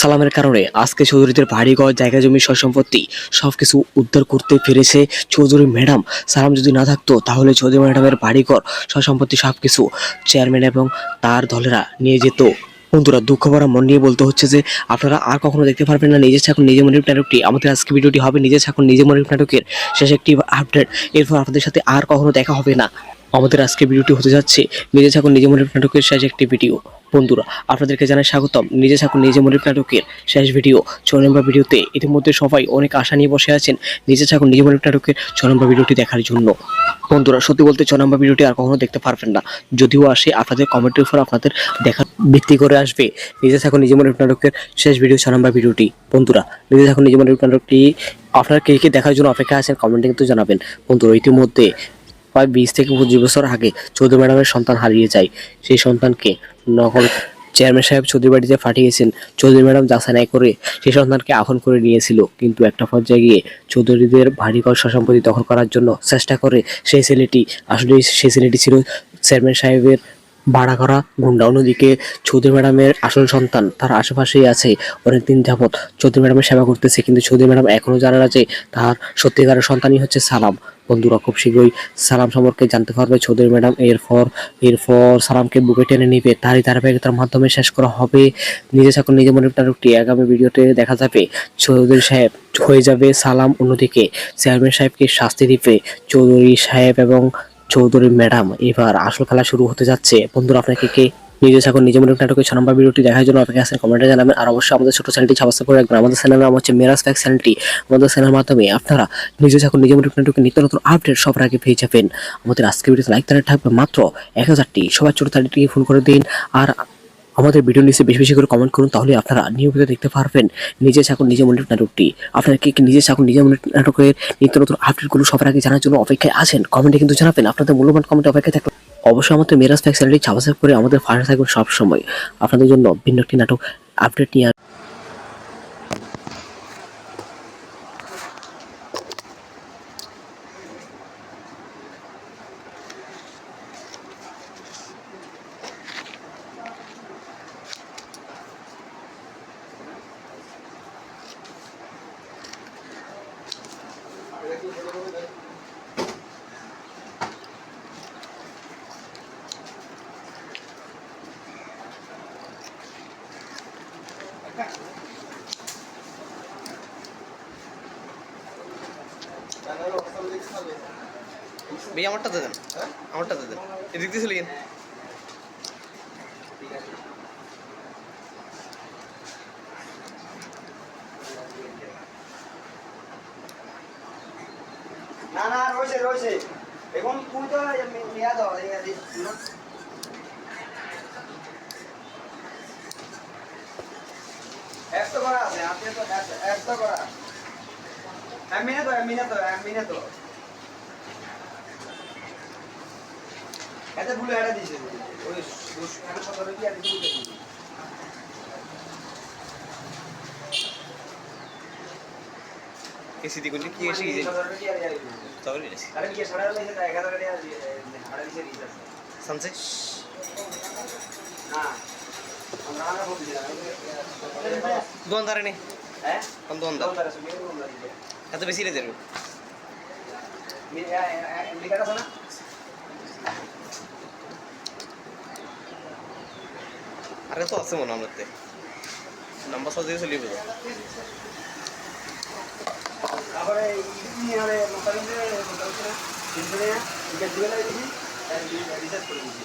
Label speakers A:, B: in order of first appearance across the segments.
A: সালামের কারণে আজকে চৌধুরীদের বাড়িঘর জায়গা জমি সম্পত্তি সব কিছু উদ্ধার করতে পেরেছে চৌধুরী ম্যাডাম। সালাম যদি না থাকতো, তাহলে চৌধুরী ম্যাডামের বাড়িঘর সম্পত্তি সব কিছু চেয়ারম্যান এবং তার দলেরা নিয়ে যেত। বন্ধুরা, দুঃখ ভরা মন নিয়ে বলতে হচ্ছে যে, আপনারা আর কখনো দেখতে পারবেন না নিজের ছাকুন নিজে মনির নাটকটি আমাদের আজকে ভিডিওটি হবে নিজের ছাকুন নিজে মনির নাটকের শেষ একটি আপডেট। এরপর আপনাদের সাথে আর কখনো দেখা হবে না। আমাদের আজকে ভিডিওটি হতে যাচ্ছে নিজে থাকুন নিজে মনির নাটকের শেষ একটি ভিডিও। বন্ধুরা, আপনাদেরকে জানাই স্বাগতম। নিজে থাকুন নিজে মনির নাটকের শেষ ভিডিও। ছয় নম্বর ভিডিওতে ইতিমধ্যে সবাই অনেক আশা নিয়ে বসে আছেন নিজে থাকুন নিজে মনির নাটকের। ছয় নম্বর ভিডিওটি দেখার জন্য। বন্ধুরা, সত্যি বলতে ছয় নম্বর ভিডিওটি আর কখনো দেখতে পারবেন না। যদিও আসে, আপনাদের কমেন্টের উপর আপনাদের দেখা ভিত্তি করে আসবে। নিজে থাকুন নিজে মনির নাটকের শেষ ভিডিও ছয় নম্বর ভিডিওটি। বন্ধুরা, নিজে থাকুন নিজে মনির নাটকটি আপনারা কে কে দেখার জন্য অপেক্ষা আছেন কমেন্টে কিন্তু জানাবেন। বন্ধুরা, ইতিমধ্যে প্রায় বিশ থেকে পঁচিশ বছর আগে চৌধুরী ম্যাডামের সন্তান হারিয়ে যায়। সেই সন্তানকে নকল চেয়ারম্যান সাহেব চৌধুরী বাড়িতে পাঠিয়েছেন। চৌধুরী ম্যাডাম যাচাই করে সেই সন্তানকে আহ্বান করে নিয়েছিল। কিন্তু একটা পর্যায়ে গিয়ে চৌধুরীদের বাড়িঘর সম্পত্তি দখল করার জন্য চেষ্টা করে সেই ছেলেটি। আসলে সেই ছেলেটি ছিল চেয়ারম্যান সাহেবের ভাড়া করা গুন্ডা। অন্যদিকে চৌধুরী ম্যাডামের আসল সন্তান তার আশেপাশেই আছে অনেকদিন যাবৎ। চৌধুরী ম্যাডামের সেবা করতেছে, কিন্তু চৌধুরী ম্যাডাম এখনও জানে না যে তার সত্যিকারের সন্তানই হচ্ছে সালাম। বন্ধুরা, খুব শীঘ্রই সালাম সম্পর্কে জানতে পারবে চৌধুরী ম্যাডাম। এরপর এরপর সালামকে বুকে টেনে নিবে। তারই ধারাবাহিকতার মাধ্যমে শেষ করা হবে। নিজে থাকুন, নিজে মনে নাটকটি আগামী ভিডিওতে দেখা যাবে। চৌধুরী সাহেব হয়ে যাবে সালাম অন্যদিকে। চেয়ারম্যান সাহেবকে শাস্তি দিবে চৌধুরী সাহেব এবং চৌধুরী ম্যাডাম। এবার আসল খেলা শুরু হতে যাচ্ছে। বন্ধুরা, আপনাকে কে নিজে থাকুন, নিজে মনে নাটকের ছ নম্বর ভিডিওটি দেখার জন্য অপেক্ষা আছেন। কমেন্টে জানাবেন। আর অবশ্যই আমাদের ছোট চ্যানেলটি সাবস্ক্রাইব করে রাখবেন। আমাদের চ্যানেলের নাম হচ্ছে মেরাজ ফ্যাক্স চ্যানেলটি। আমাদের চ্যানেলের মাধ্যমে আপনারা নিজে থাকুন, নিজে মনে নাটকের নিত্য নতুন আপডেট সবার আগে পেয়ে যাবেন। আমাদের আজকে ভিডিওতে লাইক তারা থাকবে মাত্র এক হাজারটি। সবার ছোট তারিখটিকে ফোন করে দিন। আর আমাদের ভিডিও নিচে বেশি বেশি করে কমেন্ট করুন, তাহলে আপনারা নিয়মিত দেখতে পারবেন নিজে ছাকুন নিজে মনের নাটকটি। আপনারা কি নিজে ছাকুন নিজে মনের নাটকের নিত্য নতুন আপডেটগুলো সবার আগে জানার জন্য অপেক্ষায় আছেন। কমেন্টে কিন্তু জানাবেন। আপনাদের মূল্যবান কমেন্টে অপেক্ষায় থাকবেন অবশ্যই আমাদের মেরাজ ফ্যাক্স চ্যানেলটি সাবস্ক্রাইব করে আমাদের পাশে থাকবেন সবসময়। আপনাদের জন্য ভিন্ন একটি নাটক আপডেট নিয়ে
B: ভাই আমারটা দেন। আমারটা দেন। এদিক দিয়ে চলে গেন
C: না না রয়েছে রয়েছে এখন তুই তো নিয়ে দাও একশো করা আছে আপনি তো একশো করা এমনি তো এমনি তো এমনি তো এতে ভুলে এটা দিয়েছে ওই একটা সতেরো কি আর ভুলে দিয়েছে
B: এসি দিয়ে করলে কি এসে গেছে? এসি
C: আরে কি সাড়ে আড়াইশো টাকা এক হাজার টাকা আড়াইশো রিচার্জ আছে।
B: সানসে
C: না। আমরা আমরা দিলাম
B: দোকানদারে নেই রে যাবে
C: লিখা আছে না
B: আরে তো আছে মনে আমারতে। নাম্বার সাজিয়ে চলে যাবে
C: তারপরে ইনি আরে মোটামুটি মোটামুটি না তিনশো টাকা টিকিট দিবে না দিবি রিচার্জ করে দিবি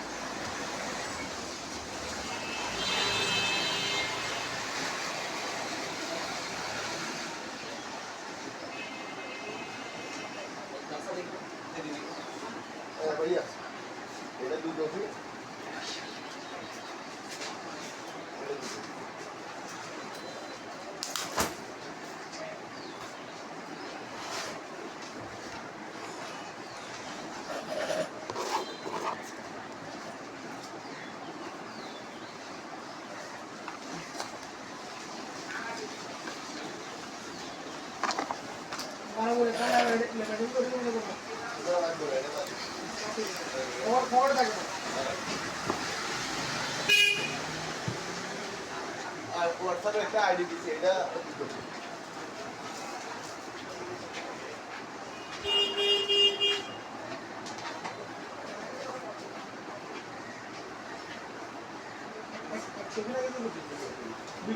D: আর হোয়াটসঅ্যাপে একটা আইডি দিচ্ছে এটা
C: কিন্তু দুই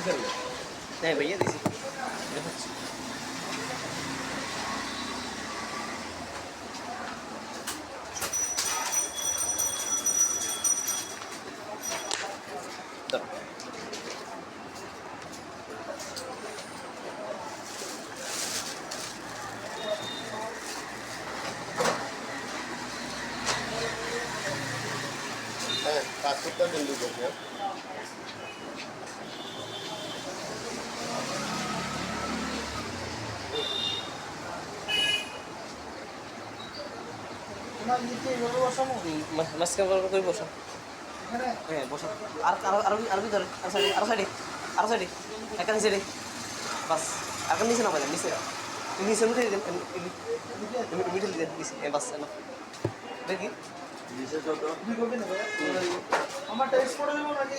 D: দিছেন
B: হ্যাঁ ভাইয়া দিছি মাঝখান বরাবর করে বসো।
C: এখানে?
B: হ্যাঁ বসো। আর আরও আরও ভিতরে আর সাইডে আরও সাইডে আরও সাইডে। একটা নিচে রে বাস। আর নিচে না নিচে। নিচে উঠে দিন মিডিল দিন নিচে হ্যাঁ বাস না দেখি
C: আমার টেক্সট করে দেবো নাকি?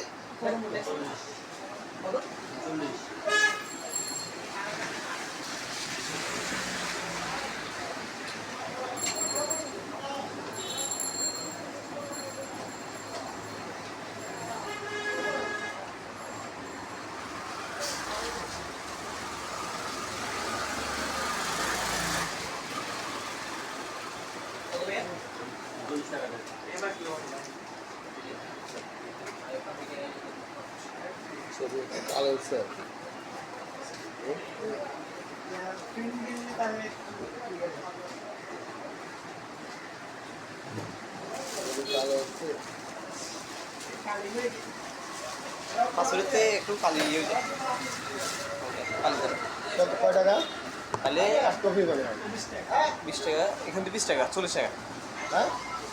D: হচ্ছে
C: কালি হয়ে
B: পাঁচশোতে একটু কালি ইয়ে যায়।
D: কয় টাকা?
B: তাহলে বিশ টাকা। এখান থেকে বিশ টাকা চল্লিশ টাকা।
D: হ্যাঁ?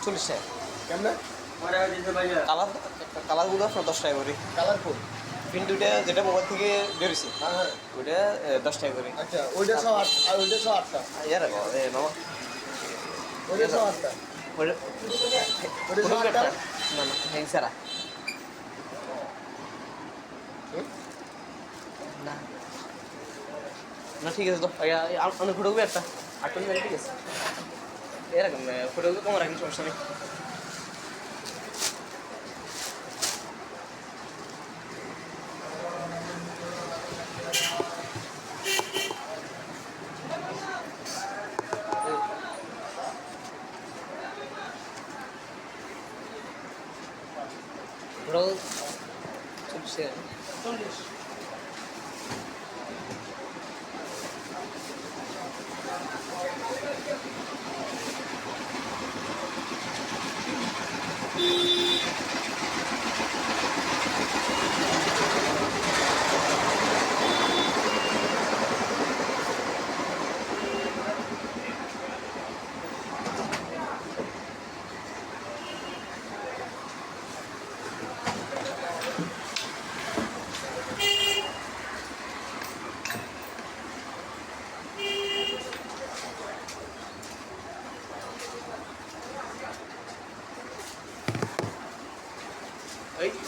B: চল্লিশ টাকা।
D: কেমনে?
B: কালার কালারগুলো আপনার দশ টাকা করে।
D: কালারফুল?
B: দুইটা যেটা মোবাইল থেকে বেরোছি
D: হ্যাঁ হ্যাঁ
B: ওইটা দশ টাকা করে
D: আচ্ছা ওইটা সব আট ওইটা সব আটটা?
B: ইয়ার এ মামা।
D: ওইটা সব আটটা?
B: ওইটা
D: সব আটটা?
B: না না হ্যাঁ সারা? না। না ঠিক আছে তো। অনেক ফটো একটা। আটটা ঠিক আছে। এরকম ফটোগুলো কম রাখি সমস্যা নেই।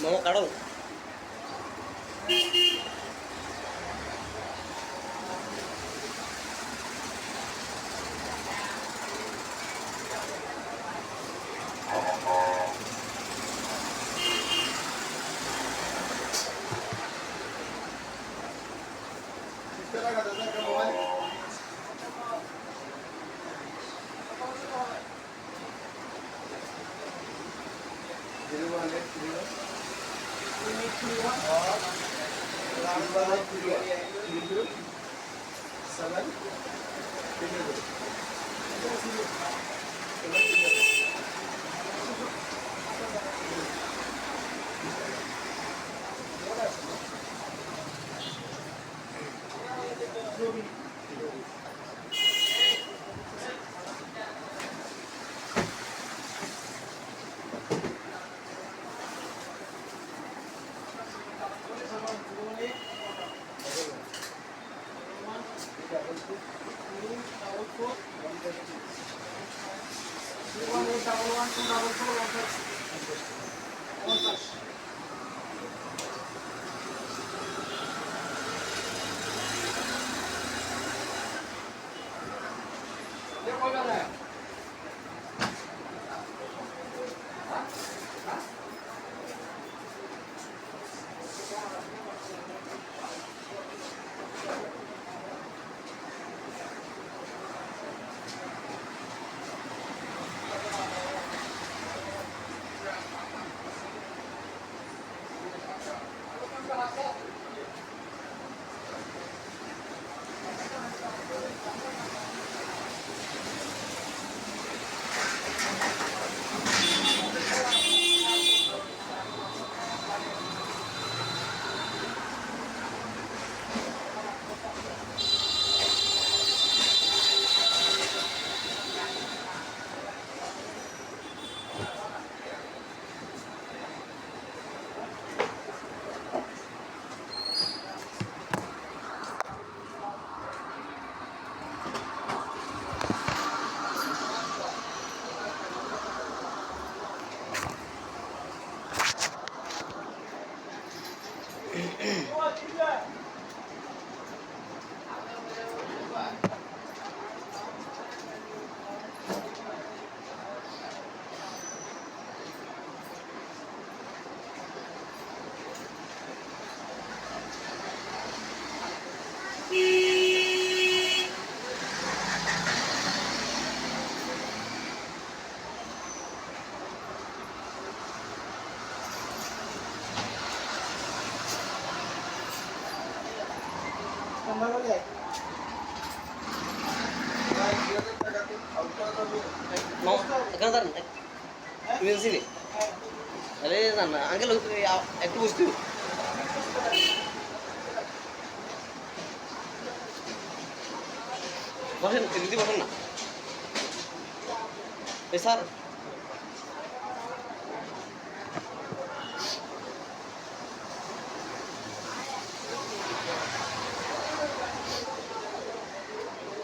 B: നോക്കണം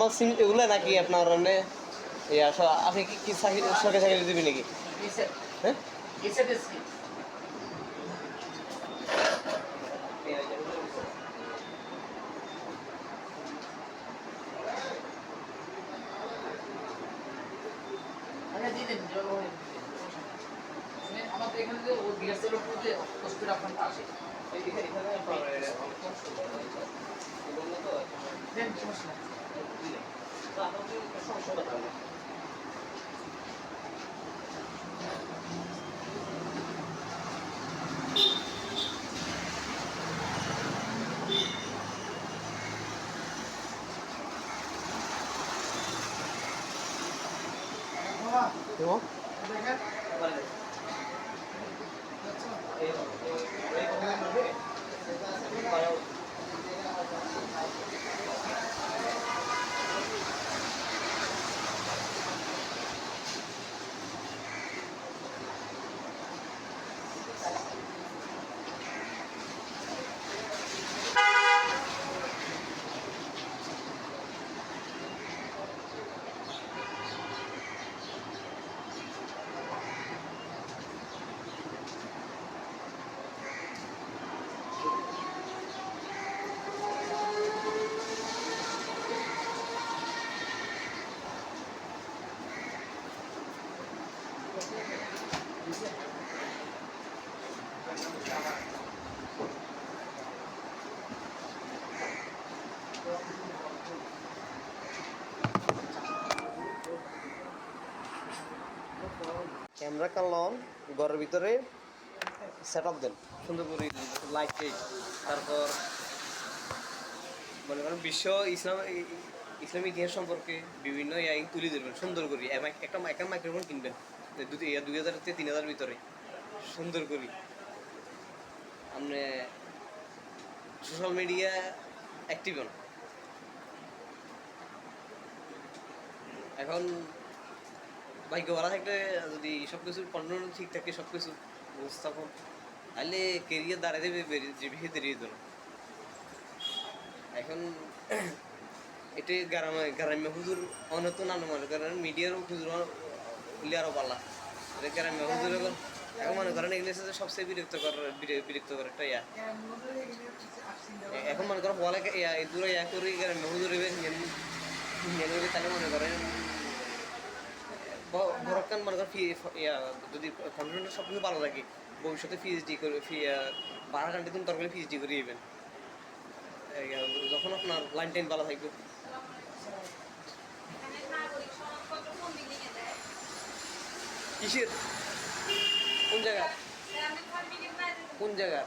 B: নর্মাল সিম এগুলো নাকি আপনার মানে আপনি কি চাকরি সরকারি চাকরি দেবেন নাকি? হ্যাঁ? ক্যামেরা কানলন ঘরের ভিতরে সেট আপ দেন। সুন্দর করে লাইট তারপর মনে করেন বিশ্ব ইসলাম, ইসলামী ইতিহাস সম্পর্কে বিভিন্ন ইয়াই তুলে ধরবেন, সুন্দর করে। একটা একটা মাইক্রোফোন কিনবেন দুই হাজার থেকে তিন হাজার ভিতরে। সুন্দর করি। আপনি সোশ্যাল মিডিয়া অ্যাক্টিভ হন। এখন ভাগ্য ভালো থাকলে যদি সব কিছু কন্ট্রোল ঠিক থাকে সব কিছু উপস্থাপন তাহলে কেরিয়ার দাঁড়াতে বেশি দেরিয়ে দিল। এখন এটা গ্রামে গ্রাম্য হুজুর অনত নানো মনে করেন মিডিয়ার হুজুর হলে আরও পালা এটা গ্রাম্য হুজুর এখন এখন মনে করেন এগুলো হচ্ছে সবচেয়ে বিরক্তকর, বির- বিরক্তকর একটা ইয়া। এখন মনে করেন বলে ইয়া দূরে ইয়া করে গ্রাম্য হুজুর তাহলে মনে করেন বরকান মনে করেন যদি কন্টেন্ট সব কিছু ভালো লাগে ভবিষ্যতে পিএইচডি করে বারো ঘণ্টা দিন তরকারি পিএইচডি করে দিবেন। যখন আপনার লাইন টাইন ভালো থাকবে। কিসের? কোন জায়গা। কোন জায়গা?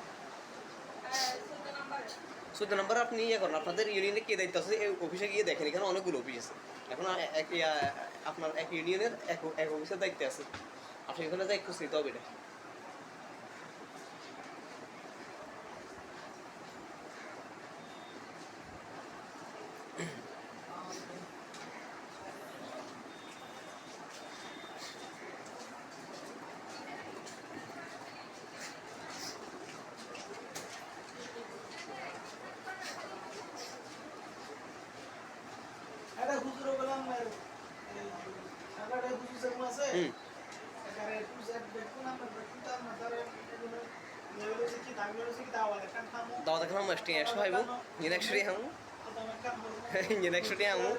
E: চোদ্দ নম্বরে।
B: আপনি ইয়ে করেন, আপনাদের ইউনিয়নে কে দায়িত্ব আছে? এই অফিসে গিয়ে দেখেন, এখানে অনেকগুলো অফিস আছে। এখন এক আপনার এক ইউনিয়নের এক এক অফিসের দায়িত্বে আছে। আপনি এখানে যাই খুঁজতে হবে এটা
C: একটা হুজুর বললাম একটা হুজুর যেমন আছে
B: হুম
C: এখানে হুজুর দেখুন আমরা দেখুন তার মাথারে এগুলো এগুলো কি দাবি হচ্ছে কি দাওয়া দেখান থামো
B: দাওয়া দেখানো একশো হাইব নিয়ে একশো টাকা
C: ইয়ে
B: ইয়ে একশো টাকা হামু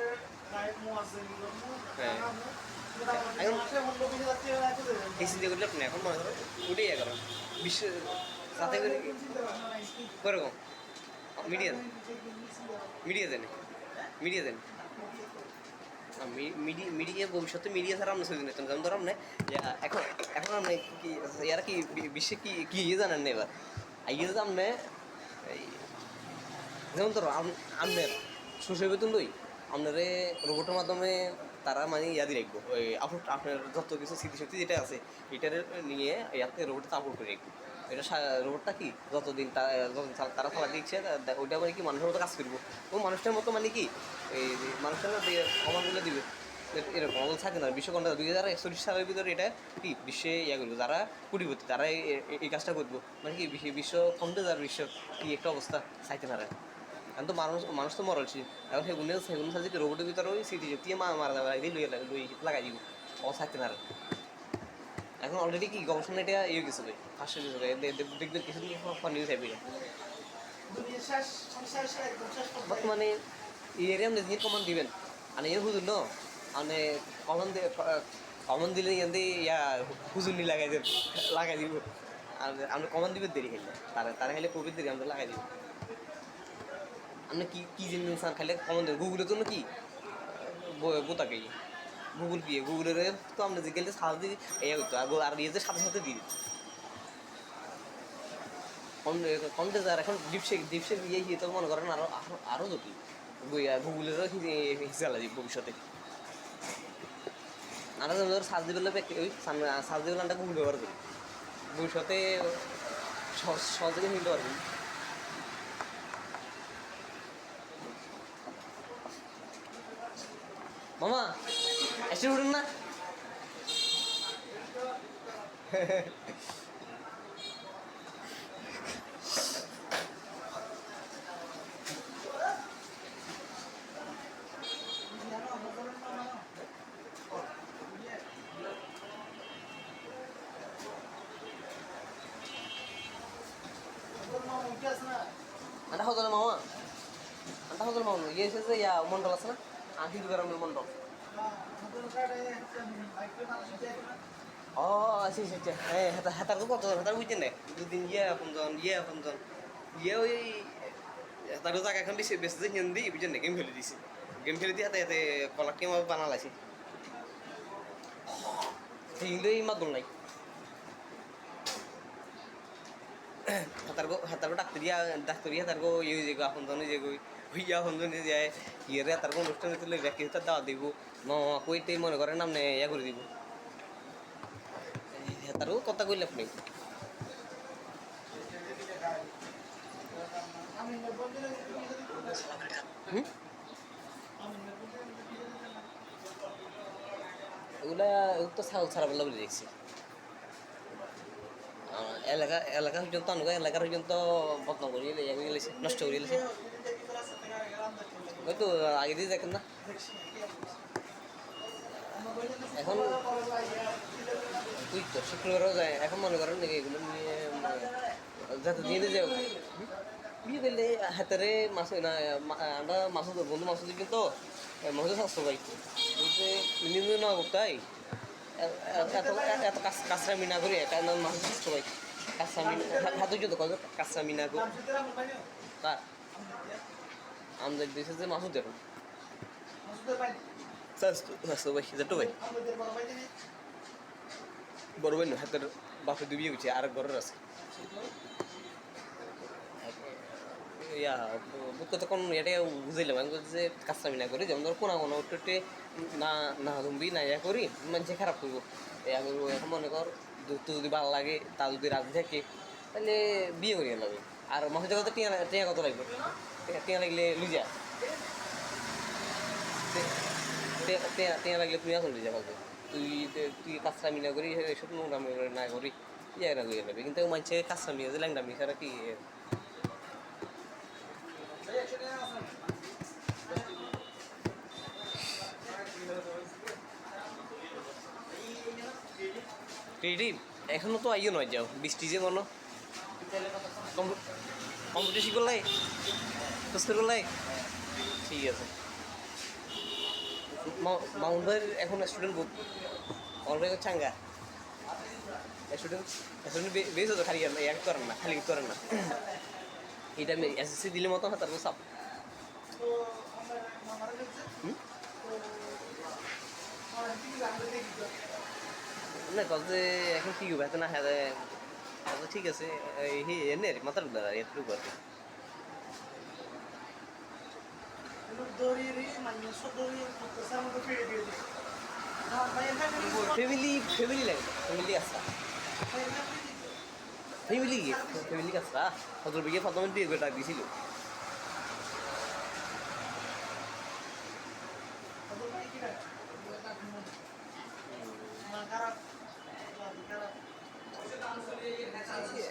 B: হ্যাঁ। এই চিন্তা করলে আপনি এখন মনে করেন উঠেই ইয়ে বিশ্ব তাতে করে কি ওরকম মিডিয়া মিডিয়া দেন মিডিয়া দেন মিডিয়া ভবিষ্যতে মিডিয়া ছাড়া আমরা সুযোগ নিতাম যেমন ধরো আপনি এখন এখন আপনি কি এরা কি বিশ্বে কি কি ইয়ে জানেন না এবার আইয়ে যে আপনি এই, যেমন ধরো আপনার শস্য বেতন দই আপনার রোবটের মাধ্যমে তারা মানে ইয়া দিয়ে রাখব, ওই আপনার যত কিছু স্মৃতিশক্তি যেটা আছে, এটার নিয়ে ইয়াতে রোবটে আপলোড করে রাখব। এটা রোবটটা কি, যতদিন তারা চালা দিচ্ছে ওইটা মানে কি মানুষের মতো কাজ করব। ও মানুষটার মতো মানে কি, এই যে মানুষের কমানগুলো দিবে। এরকম অবস্থা থাকে না। বিশ্বকন্যা দুই হাজার একচল্লিশ সালের ভিতরে এটা কি? বিশ্বে ইয়া করব, যারা কুটিপতি তারা এই- কাজটা করব। মানে কি, বিশ্ব খন্ডে যার বিশ্ব কি একটা অবস্থা চাইতে পারে। এখন তো মানুষ মানুষ তো মরলছি এখন সেগুলো সেগুলো সাথে কি রোবটের ভিতরে ওই স্মৃতি শক্তি মা মারা যাবে লুই লুই লাগাই দিব। ও থাকতে পারে এখন অলরেডি কি, গবেষণা এটা ইয়ে গেছে ভাই ফার্স্ট গেছে ভাই। দেখবেন পর নিউজ এটা। বর্তমানে এরিয়া আপনি কমান দিবেন, আর এই হুজুর ন? মানে কমন দিয়ে, কমন দিলে ইয়াতে ইয়া, হুজুর নি লাগাই দেব, লাগাই দিব। আর আমরা কমন দিবে দেরি খেলে তারা তারা খেলে কোভিড দেরি, আমরা লাগাই দিব। আপনি কি কি জিনিস আর খাইলে কমন দেবেন গুগলের জন্য কি? বোতাকে গুগল কি? গুগলের তো আমরা যে গেলে সার্চ দিয়ে ইয়ে করতো আর আর ইয়ে সাথে সাথে দিয়ে দিত কম কমতে যার এখন ডিপসেক ডিপসেক ইয়ে ইয়ে তো মনে করেন আরও আরও আরও জটিল। গুগলেরও হিসাবে লাগবে ভবিষ্যতে। আমরা যেমন ধরো সার্চ দিবেলে ওই সার্চ দিবেলে আমরা গুগল ব্যবহার করি ভবিষ্যতে সহজে মিলতে পারবি। মামা, এসে উঠুন না আন্টা হতো না মামা আন্টা হতো না মামা ইয়ে এসেছে ইয়া মন্ডল আছে দুগারামের মন্ডল ও আচ্ছা আচ্ছা হ্যাঁ হাতা, হাতার কত, হাতার বুঝছেন না দুদিন ইয়ে এখন জন ইয়ে এখন জন ইয়ে ওই তার জায়গা এখন বেশি বেশি যে হিন্দি, বুঝছেন না গেম খেলে দিছি। গেম খেলে দিয়ে হাতে হাতে কলার টিম বানা লাগছে কিন্তু এই মাদল নাই। হাতারগো হাতারগো ডাক্তারিয়া ডাক্তারিয়া হাতারগো ইয়ে যে গো আফন্দনে যে হইয়া আফন্দনে যায় ইয়ে হাতারগো অনুষ্ঠানে তুলে ব্যাকি দাওয়া দিব। মামা কইতে মনে করেন নামনে ইয়া করে দিব। হাতারগো কথা কইলে আপনি। এগুলো তো ছাগল ছাড়া বলে দেখছি। এলাকা এলাকা পর্যন্ত এলাকার পর্যন্ত বদনাম করিয়ে নষ্ট করে গেলেছে ওই তো আগে দিয়ে দেখেন না। এখন তুই তো, শুক্রবারও যায়, এখন মনে করেন নাকি এগুলো নিয়ে যাতে দিয়ে যাও বিয়ে করলে হাতেরে মাছ না আমরা মাছ বন্ধু মাছ দিই কিন্তু মাছ স্বাস্থ্য পাই বলতে নিম্ন না তাই? এত এত কাঁচ- কাঁচরা মিনা করি, এটা মাছ স্বাস্থ্য পাই কাঁচরা মিনা হাতে যত কত কাঁচরা মিনা করি। তার আমাদের দেশে যে ভাই। বড় ভাই হাতের বাপে ডুবিয়ে গেছে আর ঘরের আছে। ইয়া বুক তো কোন এটা বুঝাইলাম আমি বলছি যে কাজটা আমি না করি যেমন ধর কোনা কোনো উঠে না না জম্বি না ইয়া করি মানুষ খারাপ করব ইয়া করব এখন মনে কর তো যদি ভালো লাগে তা যদি রাজি থাকে। তাহলে বিয়ে করিয়ে লাগবে আর মাসের জগতে টিয়া টিয়া কত লাগবে। টিয়া লাগলে লুজা টিয়া লাগলে তুই এখন লুজা পাবো তুই তুই কাজটা আমি না করি এসব নোংরামি না করি। ইয়া না করি লাগবে কিন্তু মানুষের কাজটা আমি ল্যাংডামি ছাড়া কি ক্রিয়েটিভ এখনও তো আইও নয় যাও। বৃষ্টি যে মনো কম্পিটিশন করলাই ঠিক আছে। মাউন্ট এখন স্টুডেন্ট বুক চাঙ্গা স্টুডেন্ট স্টুডেন্ট বেশ হতো খালি এক করেন না, খালি করেন না। এটা এসএসসি দিলে মতো না তারপর সাপ না কলতে এখন কি হবে না হ্যাঁ ঠিক আছে এনে মাথার একটু করবে ফ্যামিলি ফ্যামিলি লাগে ফ্যামিলি আসা ফ্যামিলি কি আসা হজর বিয়ে প্রথমে বিয়ে করে ডাক দিছিল।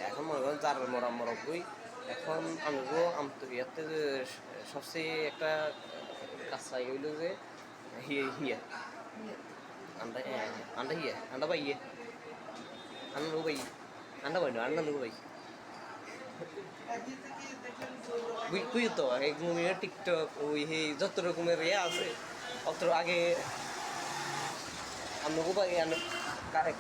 B: এখন মনে করেন যার মরা মরক বই এখন আমতো ইয়াতে সবচেয়ে একটা কাঁচা হইল যে হিয়ে, হিয়া। আন্ডা আন্ডা হিয়া, আন্ডা বাই ইয়ে আন্ডা নো বাই আন্ডা বাই আন্ডা নো বাই তো এক মুমিনের টিকটক ওই হে, যত রকমের ইয়ে আছে, অত আগে বাই